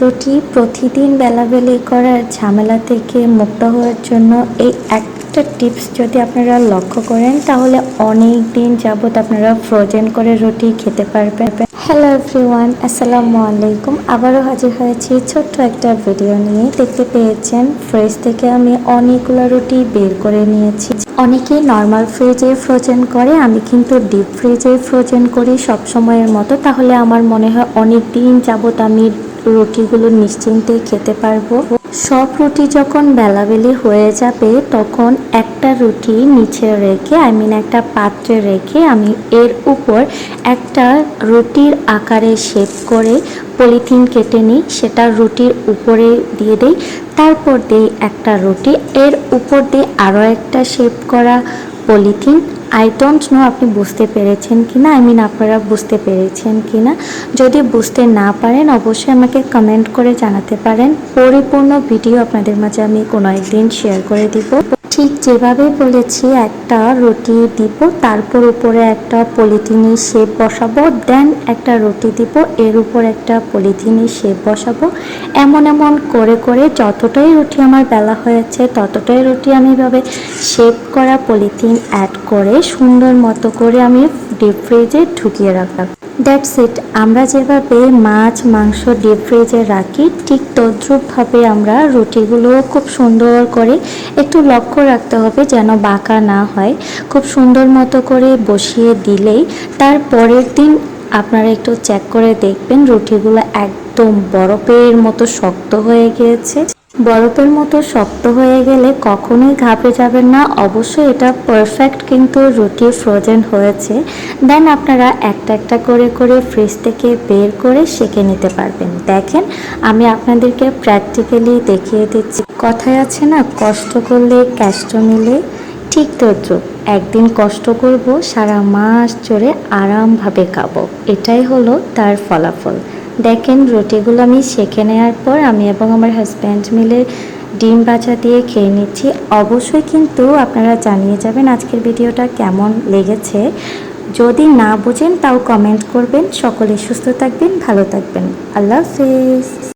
রুটি প্রতিদিন বেলাবেলি করার ঝামেলা থেকে মুক্ত হওয়ার জন্য এই একটা টিপস যদি আপনারা লক্ষ্য করেন, তাহলে অনেক দিন যাবত আপনারা ফ্রোজেন করে রুটি খেতে পারবেন। হ্যালো এভরিওয়ান আসসালামু আলাইকুম। আবারও হাজির হয়েছি ছোট্ট একটা ভিডিও নিয়ে। দেখতে পেয়েছেন ফ্রিজ থেকে আমি অনেকগুলো রুটি বের করে নিয়েছি। অনেকেই নর্মাল ফ্রিজে ফ্রোজেন করে, আমি কিন্তু ডিপ ফ্রিজে ফ্রোজেন করি সব সময়ের মতো। তাহলে আমার মনে হয় অনেক দিন যাবত আমি রুটিগুলো নিশ্চিন্তে খেতে পারব। সব রুটি যখন বেলাবেলি হয়ে যাবে, তখন একটা রুটি নিচে রেখে আই মিন একটা পাত্রে রেখে, আমি এর উপর একটা রুটির আকারে শেপ করে পলিথিন কেটে নিই, সেটা রুটির উপরে দিয়ে দিই, তারপর দিই একটা রুটি, এর উপর দিয়ে আরও একটা শেপ করা পলিথিন আই ডোন্ট নো আপনি বুঝতে পেরেছেন কি না আই মিন আপনারা বুঝতে পেরেছেন কি না যদি বুঝতে না পারেন, অবশ্যই আমাকে কমেন্ট করে জানাতে পারেন। পরিপূর্ণ ভিডিও আপনাদের মাঝে আমি কোনো একদিন শেয়ার করে দিব। ঠিক যেভাবে বলেছি, একটা রুটি দিব, তারপর উপরে একটা পলিথিনের শেপ বসাবো দেন একটা রুটি দিব, এর উপর একটা পলিথিনের শেপ বসাবো। এমন এমন করে করে যতটাই রুটি আমার বেলা হয়েছে, ততটাই রুটি আমি এভাবে শেপ করা পলিথিন অ্যাড করে সুন্দর মতো করে আমি ডিপ ফ্রিজে ঢুকিয়ে রাখলাম। দ্যাটস ইট আমরা যেভাবে মাছ, মাংস ডিপ ফ্রিজে রাখি, ঠিক তদ্রূপভাবে আমরা রুটিগুলো খুব সুন্দর করে একটু লক্ষ্য রাখতে হবে যেন বাঁকা না হয়। খুব সুন্দর মতো করে বসিয়ে দিলেই তার পরের দিন আপনারা একটু চেক করে দেখবেন রুটিগুলো একদম বরফের মতো শক্ত হয়ে গিয়েছে। বরফের মতো শক্ত হয়ে গেলে কখনোই ঘাবড়ে যাবেন না। অবশ্যই এটা পারফেক্ট কিন্তু রুটি ফ্রোজেন হয়েছে। দেন আপনারা একটা একটা করে করে ফ্রিজ থেকে বের করে সেঁকে নিতে পারবেন। দেখেন, আমি আপনাদেরকে প্র্যাকটিক্যালি দেখিয়ে দিচ্ছি। কথায় আছে না, কষ্ট করলে ক্যাষ্ট মিলে। ঠিক তদ্রুপ, একদিন কষ্ট করব, সারা মাস জুড়ে আরামভাবে খাব। এটাই হলো তার ফলাফল। দেখেন, রুটিগুলো আমি সেঁকে নেওয়ার পর আমি এবং আমার হাজব্যান্ড মিলে ডিম ভাজা দিয়ে খেয়ে নিচ্ছি। অবশ্যই কিন্তু আপনারা জানিয়ে যাবেন আজকের ভিডিওটা কেমন লেগেছে। যদি না বোঝেন তাও কমেন্ট করবেন। সকলে সুস্থ থাকবেন, ভালো থাকবেন। আল্লাহ হাফেজ।